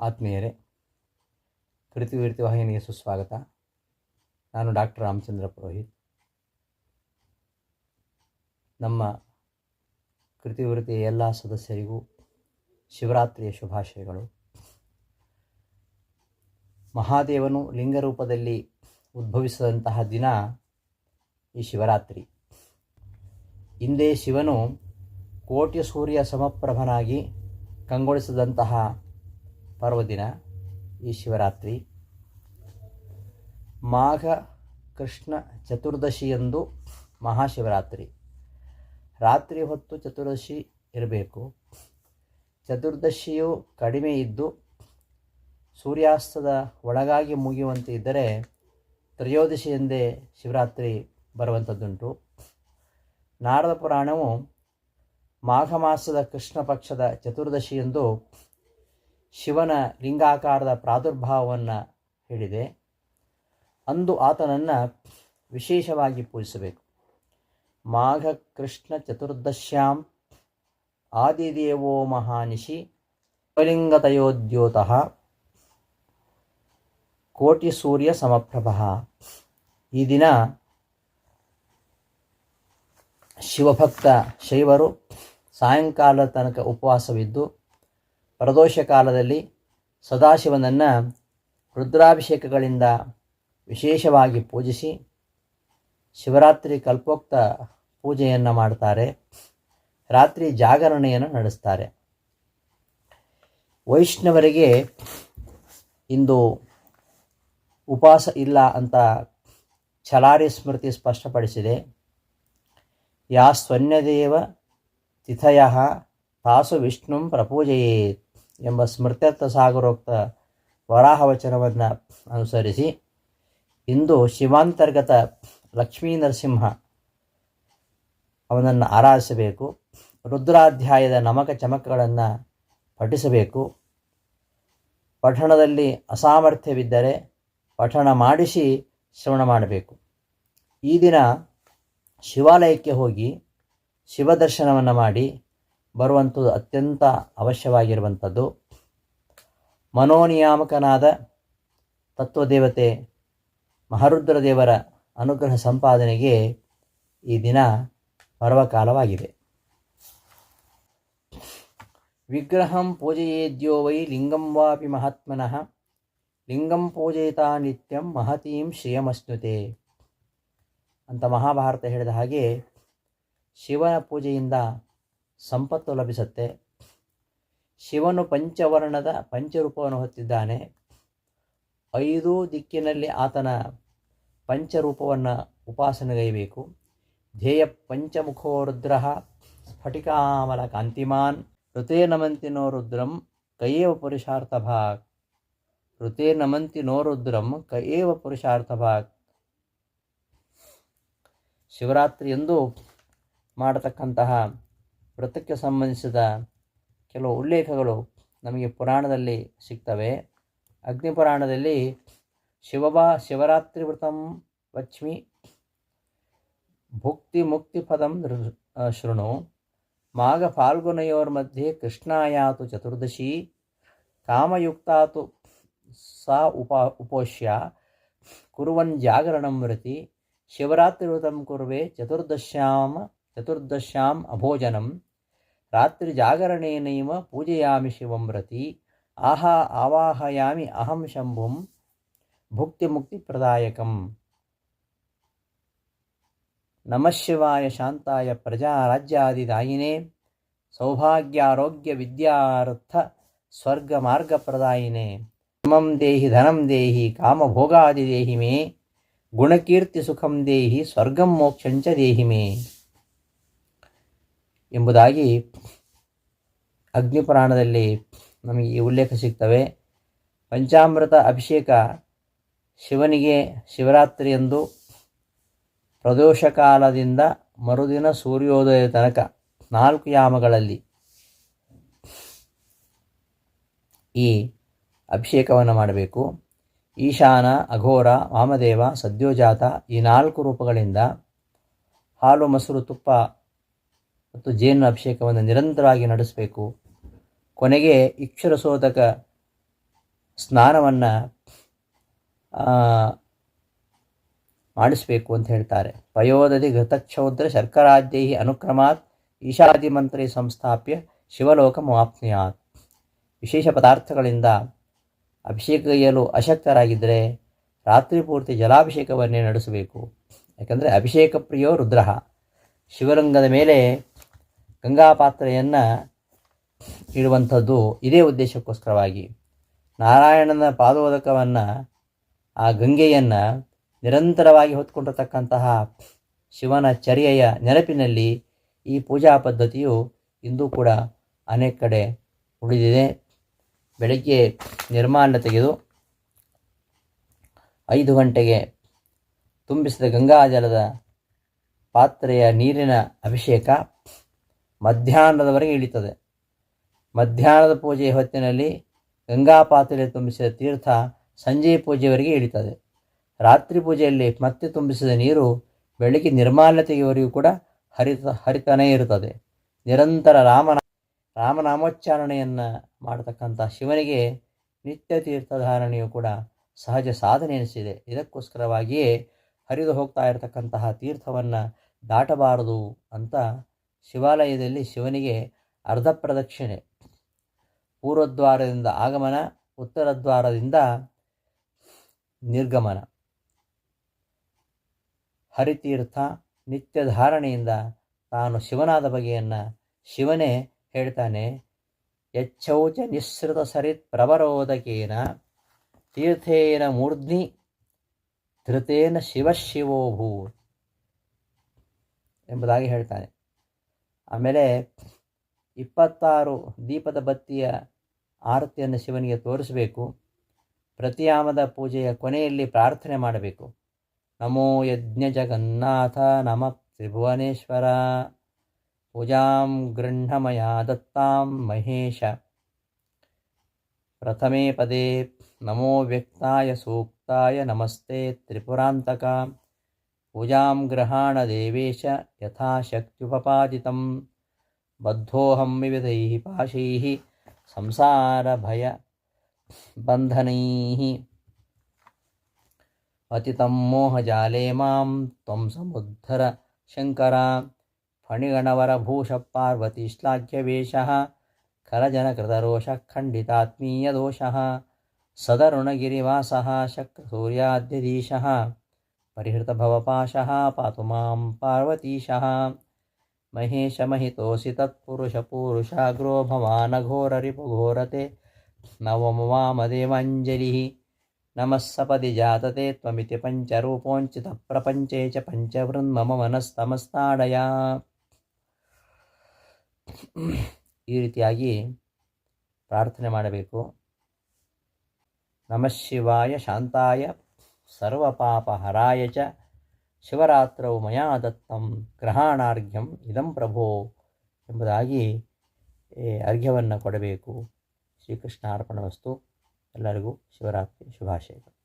ಆತ್ಮೀಯರೇ ಕೃತಿವೀರ್ತಿ ವಾಹಿನಿಗೆ ಸುಸ್ವಾಗತ. ನಾನು ಡಾಕ್ಟರ್ ರಾಮಚಂದ್ರ ಪುರೋಹಿತ್. ನಮ್ಮ ಕೃತಿವೃತ್ತಿಯ ಎಲ್ಲ ಸದಸ್ಯರಿಗೂ ಶಿವರಾತ್ರಿಯ ಶುಭಾಶಯಗಳು. ಮಹಾದೇವನು ಲಿಂಗರೂಪದಲ್ಲಿ ಉದ್ಭವಿಸಿದಂತಹ ದಿನ ಈ ಶಿವರಾತ್ರಿ. ಹಿಂದೆ ಶಿವನು ಕೋಟಿ ಸೂರ್ಯ ಸಮಪ್ರಭನಾಗಿ ಕಂಗೊಳಿಸಿದಂತಹ ಪರ್ವದಿನ ಈ ಶಿವರಾತ್ರಿ. ಮಾಘ ಕೃಷ್ಣ ಚತುರ್ದಶಿಯಂದು ಮಹಾಶಿವರಾತ್ರಿ. ರಾತ್ರಿ ಹೊತ್ತು ಚತುರ್ದಶಿ ಇರಬೇಕು. ಚತುರ್ದಶಿಯು ಕಡಿಮೆ ಇದ್ದು ಸೂರ್ಯಾಸ್ತದ ಒಳಗಾಗಿ ಮುಗಿಯುವಂತೆ ಇದ್ದರೆ ತ್ರಯೋದಶಿ ಎಂದೇ ಶಿವರಾತ್ರಿ ಬರುವಂಥದ್ದುಂಟು. ನಾರದ ಪುರಾಣವು ಮಾಘ ಮಾಸದ ಕೃಷ್ಣ ಪಕ್ಷದ ಚತುರ್ದಶಿಯಂದು ಶಿವನ ಲಿಂಗಾಕಾರದ ಪ್ರಾದುರ್ಭಾವವನ್ನು ಹೇಳಿದೆ. ಅಂದು ಆತನನ್ನು ವಿಶೇಷವಾಗಿ ಪೂಜಿಸಬೇಕು. ಮಾಘ ಕೃಷ್ಣ ಚತುರ್ದಶ್ಯಾಂ ಆದಿದೇವೋ ಮಹಾನಿಶಿ ಶಿವಲಿಂಗತಯೋದ್ಯೋತಃ ಕೋಟಿ ಸೂರ್ಯ ಸಮಪ್ರಭ. ಈ ದಿನ ಶಿವಭಕ್ತ ಶೈವರು ಸಾಯಂಕಾಲ ತನಕ ಉಪವಾಸವಿದ್ದು ಪ್ರದೋಷ ಕಾಲದಲ್ಲಿ ಸದಾಶಿವನನ್ನು ರುದ್ರಾಭಿಷೇಕಗಳಿಂದ ವಿಶೇಷವಾಗಿ ಪೂಜಿಸಿ ಶಿವರಾತ್ರಿ ಕಲ್ಪೋಕ್ತ ಪೂಜೆಯನ್ನು ಮಾಡ್ತಾರೆ. ರಾತ್ರಿ ಜಾಗರಣೆಯನ್ನು ನಡೆಸ್ತಾರೆ. ವೈಷ್ಣವರಿಗೆ ಇಂದು ಉಪವಾಸ ಇಲ್ಲ ಅಂತ ಚಲಾರಿ ಸ್ಮೃತಿ ಸ್ಪಷ್ಟಪಡಿಸಿದೆ. ಯಾ ಸ್ವನ್ಯದೇವ ತಿಥಯ ತಾಸು ವಿಷ್ಣುಂ ಪ್ರಪೂಜಯೇತ್. ಎಂಬ ಸ್ಮೃತ್ಯರ್ಥ ಸಾಗರೋಕ್ತ ವರಾಹವಚನವನ್ನು ಅನುಸರಿಸಿ, ಇಂದು ಶಿವಾಂತರ್ಗತ ಲಕ್ಷ್ಮೀ ನರಸಿಂಹ ಅವನನ್ನು ಆರಾಧಿಸಬೇಕು, ರುದ್ರಾಧ್ಯಾಯದ ನಮಕ ಚಮಕಗಳನ್ನು ಪಠಿಸಬೇಕು, ಪಠಣದಲ್ಲಿ ಅಸಾಮರ್ಥ್ಯವಿದ್ದರೆ ಪಠಣ ಮಾಡಿಸಿ ಶ್ರವಣ ಮಾಡಬೇಕು. ಈ ದಿನ ಶಿವಾಲಯಕ್ಕೆ ಹೋಗಿ ಶಿವದರ್ಶನವನ್ನು ಮಾಡಿ ಬರುವಂಥದ್ದು ಅತ್ಯಂತ ಅವಶ್ಯವಾಗಿರುವಂಥದ್ದು. ಮನೋನಿಯಾಮಕನಾದ ತತ್ವದೇವತೆ ಮಹರುದ್ರ ದೇವರ ಅನುಗ್ರಹ ಸಂಪಾದನೆಗೆ ಈ ದಿನ ಪರ್ವಕಾಲವಾಗಿದೆ. ವಿಗ್ರಹಂ ಪೂಜೆಯೇದ್ಯೋ ವೈ ಲಿಂಗಂ ವಾಪಿ ಮಹಾತ್ಮನಃ. ಲಿಂಗಂ ಪೂಜಯಿತಾ ನಿತ್ಯಂ ಮಹತೀಂ ಶ್ರೇಯಮಸ್ನುತೆ. ಅಂತ ಮಹಾಭಾರತ ಹೇಳಿದ ಹಾಗೆ ಶಿವನ ಪೂಜೆಯಿಂದ ಸಂಪತ್ತು ಲಭಿಸುತ್ತೆ. ಶಿವನು ಪಂಚವರ್ಣದ ಪಂಚರೂಪವನ್ನು ಹೊತ್ತಿದ್ದಾನೆ. ಐದು ದಿಕ್ಕಿನಲ್ಲಿ ಆತನ ಪಂಚರೂಪವನ್ನು ಉಪಾಸನೆಗೈಬೇಕು ಧ್ಯೇಯ ಪಂಚಮುಖೋ ರುದ್ರ ಸ್ಫಟಿಕಾಮಲ ಕಾಂತಿಮಾನ್ ಋತೇ ನಮಂತಿ ನೋ ರುದ್ರಂ ಕಯೇವ ಪುರುಷಾರ್ಥ ಭಾಗ್. ಋತೇ ನಮಂತಿ ನೋ ರುದ್ರಂ ಕಯೇವ ಪುರುಷಾರ್ಥ ಭಾಗ್. ಶಿವರಾತ್ರಿಯಂದು ಮಾಡತಕ್ಕಂತಹ ವ್ರತಕ್ಕೆ ಸಂಬಂಧಿಸಿದ ಕೆಲವು ಉಲ್ಲೇಖಗಳು ನಮಗೆ ಪುರಾಣದಲ್ಲಿ ಸಿಗ್ತವೆ. ಅಗ್ನಿಪುರಾಣದಲ್ಲಿ ಶಿವಬಾ ಶಿವರಾತ್ರಿ ವ್ರತಂ ಲಕ್ಷ್ಮಿ ಭುಕ್ತಿ ಮುಕ್ತಿ ಪದಂ ಶೃಣು. ಮಾಘ ಮಧ್ಯೆ ಕೃಷ್ಣಾಯಾತು ಚತುರ್ದಶಿ ಕಾಮಯುಕ್ತಾತು ಸಾ ಉಪ, ಉಪೋಷ್ಯ ಕುರುವನ್ ಜಾಗರಣಂ ವೃತಿ ಶಿವರಾತ್ರಿ ವ್ರತಂ ಕುರುವೆ ಚತುರ್ದಶ್ಯಾಮ, ಚತುರ್ದಶ್ಯಾಂ ಅಭೋಜನಂ. ರಾತ್ರಿ ಜಾಗರಣೇನೈವ ಪೂಜೆಯಾಮಿ ಶಿವಂ ರತಿ ಆಹಾ ಆವಾಹಯಾಮಿ ಅಹಂ ಶಂಭುಂ ಭುಕ್ತಿಮುಕ್ತಿಪ್ರದಾಯಕಂ ನಮಃ ಶಿವಾಯ ಶಾಂತಾಯ ಪ್ರಜಾರಾಜ್ಯಾದಿದಾಯಿನೇ ಸೌಭಾಗ್ಯಾರೋಗ್ಯ ವಿದ್ಯಾರ್ಥ ಸ್ವರ್ಗಮಾರ್ಗಪ್ರದಾಯಿನೇ ಧರ್ಮಂ ದೇಹಿ ಧನಂ ದೇಹಿ ಕಾಮಭೋಗಾದಿ ದೇಹಿ ಮೇ ಗುಣಕೀರ್ತಿ ಸುಖಂ ದೇಹಿ ಸ್ವರ್ಗಂ ಮೋಕ್ಷಂಚ ದೇಹಿ ಮೇ ಎಂಬುದಾಗಿ ಅಗ್ನಿಪುರಾಣದಲ್ಲಿ ನಮಗೆ ಈ ಉಲ್ಲೇಖ ಸಿಗ್ತವೆ. ಪಂಚಾಮೃತ ಅಭಿಷೇಕ ಶಿವನಿಗೆ ಶಿವರಾತ್ರಿಯಂದು ಪ್ರದೋಷ ಕಾಲದಿಂದ ಮರುದಿನ ಸೂರ್ಯೋದಯ ತನಕ ನಾಲ್ಕು ಯಾಮಗಳಲ್ಲಿ ಈ ಅಭಿಷೇಕವನ್ನು ಮಾಡಬೇಕು. ಈಶಾನ, ಅಘೋರ, ವಾಮದೇವ, ಸದ್ಯೋಜಾತ ಈ ನಾಲ್ಕು ರೂಪಗಳಿಂದ ಹಾಲು, ಮೊಸರು, ತುಪ್ಪ ಮತ್ತು ಜೇನು ಅಭಿಷೇಕವನ್ನು ನಿರಂತರವಾಗಿ ನಡೆಸಬೇಕು. ಕೊನೆಗೆ ಇಕ್ಷರಸೋದಕ ಸ್ನಾನವನ್ನು ಮಾಡಿಸಬೇಕು ಅಂತ ಹೇಳ್ತಾರೆ. ಪಯೋದಧಿ ಘತಕ್ಷೌದ್ರ ಶರ್ಕರಾದ್ಯೈ ಅನುಕ್ರಮಾತ್ ಈಶಾದಿ ಮಂತ್ರಿ ಸಂಸ್ಥಾಪ್ಯ ಶಿವಲೋಕ ಮಾಪ್ನಿಯಾತ್ ವಿಶೇಷ ಪದಾರ್ಥಗಳಿಂದ ಅಭಿಷೇಕಗೈಯಲು ಅಶಕ್ತರಾಗಿದ್ದರೆ ರಾತ್ರಿ ಪೂರ್ತಿ ಜಲಾಭಿಷೇಕವನ್ನೇ ನಡೆಸಬೇಕು. ಯಾಕಂದರೆ ಅಭಿಷೇಕ ಪ್ರಿಯೋ ರುದ್ರ. ಶಿವಲಿಂಗದ ಮೇಲೆ ಗಂಗಾ ಪಾತ್ರೆಯನ್ನು ಇಡುವಂಥದ್ದು ಇದೇ ಉದ್ದೇಶಕ್ಕೋಸ್ಕರವಾಗಿ. ನಾರಾಯಣನ ಪಾದೋದಕವನ್ನು, ಆ ಗಂಗೆಯನ್ನು ನಿರಂತರವಾಗಿ ಹೊತ್ಕೊಂಡಿರತಕ್ಕಂತಹ ಶಿವನ ಚರ್ಯೆಯ ನೆನಪಿನಲ್ಲಿ ಈ ಪೂಜಾ ಪದ್ಧತಿಯು ಇಂದು ಕೂಡ ಅನೇಕ ಕಡೆ ಉಳಿದಿದೆ. ಬೆಳಗ್ಗೆ ನಿರ್ಮಾಣ ತೆಗೆದು ಐದು ಗಂಟೆಗೆ ತುಂಬಿಸಿದ ಗಂಗಾಜಲದ ಪಾತ್ರೆಯ ನೀರಿನ ಅಭಿಷೇಕ ಮಧ್ಯಾಹ್ನದವರೆಗೆ ಇಳಿತದೆ. ಮಧ್ಯಾಹ್ನದ ಪೂಜೆಯ ಹೊತ್ತಿನಲ್ಲಿ ಗಂಗಾ ತುಂಬಿಸಿದ ತೀರ್ಥ ಸಂಜೆ ಪೂಜೆಯವರೆಗೆ ಇಳಿತದೆ. ರಾತ್ರಿ ಪೂಜೆಯಲ್ಲಿ ಮತ್ತೆ ತುಂಬಿಸಿದ ನೀರು ಬೆಳಗ್ಗೆ ನಿರ್ಮಾಲ್ಯತೆಯವರೆಗೂ ಕೂಡ ಹರಿತ, ಹರಿತಾನೇ ಇರುತ್ತದೆ. ನಿರಂತರ ರಾಮನ ರಾಮನಾಮೋಚ್ಚಾರಣೆಯನ್ನು ಮಾಡತಕ್ಕಂಥ ಶಿವನಿಗೆ ನಿತ್ಯ ತೀರ್ಥಧಾರಣೆಯು ಕೂಡ ಸಹಜ ಸಾಧನೆ ಎನಿಸಿದೆ. ಇದಕ್ಕೋಸ್ಕರವಾಗಿಯೇ ಹರಿದು ಹೋಗ್ತಾ ಇರತಕ್ಕಂತಹ ತೀರ್ಥವನ್ನು ದಾಟಬಾರದು ಅಂತ ಶಿವಾಲಯದಲ್ಲಿ ಶಿವನಿಗೆ ಅರ್ಧ ಪ್ರದಕ್ಷಿಣೆ. ಪೂರ್ವದ್ವಾರದಿಂದ ಆಗಮನ ಉತ್ತರ ದ್ವಾರದಿಂದ ನಿರ್ಗಮನ. ಹರಿತೀರ್ಥ ನಿತ್ಯ ಧಾರಣೆಯಿಂದ ತಾನು ಶಿವನಾದ ಬಗೆಯನ್ನು ಶಿವನೇ ಹೇಳ್ತಾನೆ. ಯಚ್ಚೌಚ ನಿಸ್ಸೃತ ಸರಿತ್ ಪ್ರವರೋದಕೇನ ತೀರ್ಥೇನ ಮೂರ್ಧ್ನಿ ಧೃತೇನ ಶಿವಶಿವೋಭೂ ಎಂಬುದಾಗಿ ಹೇಳ್ತಾನೆ. ಆಮೇಲೆ ಇಪ್ಪತ್ತಾರು ದೀಪದ ಬತ್ತಿಯ ಆರತಿಯನ್ನು ಶಿವನಿಗೆ ತೋರಿಸಬೇಕು. ಪ್ರತಿಯಾಮದ ಪೂಜೆಯ ಕೊನೆಯಲ್ಲಿ ಪ್ರಾರ್ಥನೆ ಮಾಡಬೇಕು. ನಮೋ ಯಜ್ಞ ಜಗನ್ನಾಥ ನಮ ತ್ರಿಭುವನೇಶ್ವರ. ಪೂಜಾಂ ಗೃಹಮಯ ದತ್ತಾಂ ಮಹೇಶ. ಪ್ರಥಮೇ ಪದೇ ನಮೋ ವ್ಯಕ್ತಾಯ ಸೂಕ್ತಾಯ ನಮಸ್ತೆ ತ್ರಿಪುರಾಂತಕ. पूजां ग्रहाणदेवेश यथाशक्त्युपपादितं बद्धोऽहं विविधैः पाशैः संसारभयबन्धनैः पतितं मोहजाले माँ त्वं समुद्धर शङ्करा फणिगणवरभूषपार्वतीश्लाघ्यवेषः खरजनकृतरोषः खण्डितात्मीयदोषः सदरुणगिरिवासः शक्रसूर्याद्यधीशः। परिहृतभवपाशः पातु माँ पार्वतीशः। महेशमहितोऽसि तत्पुरुषपूरुषाग्रो भवानघोररिपुघोरते। नवम वामदेवाञ्जलिः नमः सपदि जातते त्वमिति पञ्चरूपोञ्चितः प्रपञ्चे च पञ्चवृन्मम ಮನಸ್ತಮಸ್ತಾಡಯ ಈ ರೀತಿಯಾಗಿ ಪ್ರಾರ್ಥನೆ ಮಾಡಬೇಕು. ನಮಃ ಶಿವಾಯ, ಶಾಂತಾಯ ಸರ್ವಪಾಪಹರಾಯ ಚ ಶಿವರಾತ್ರವು ಮಯಾ ದತ್ತಂ ಗ್ರಹಾಣಾರ್ಘ್ಯಂ ಇದಂ ಪ್ರಭೋ ಎಂಬುದಾಗಿ ಅರ್ಘ್ಯವನ್ನು ಕೊಡಬೇಕು. ಶ್ರೀಕೃಷ್ಣ ಅರ್ಪಣ ವಸ್ತು ಎಲ್ಲರಿಗೂ ಶಿವರಾತ್ರಿ ಶುಭಾಶಯಗಳು.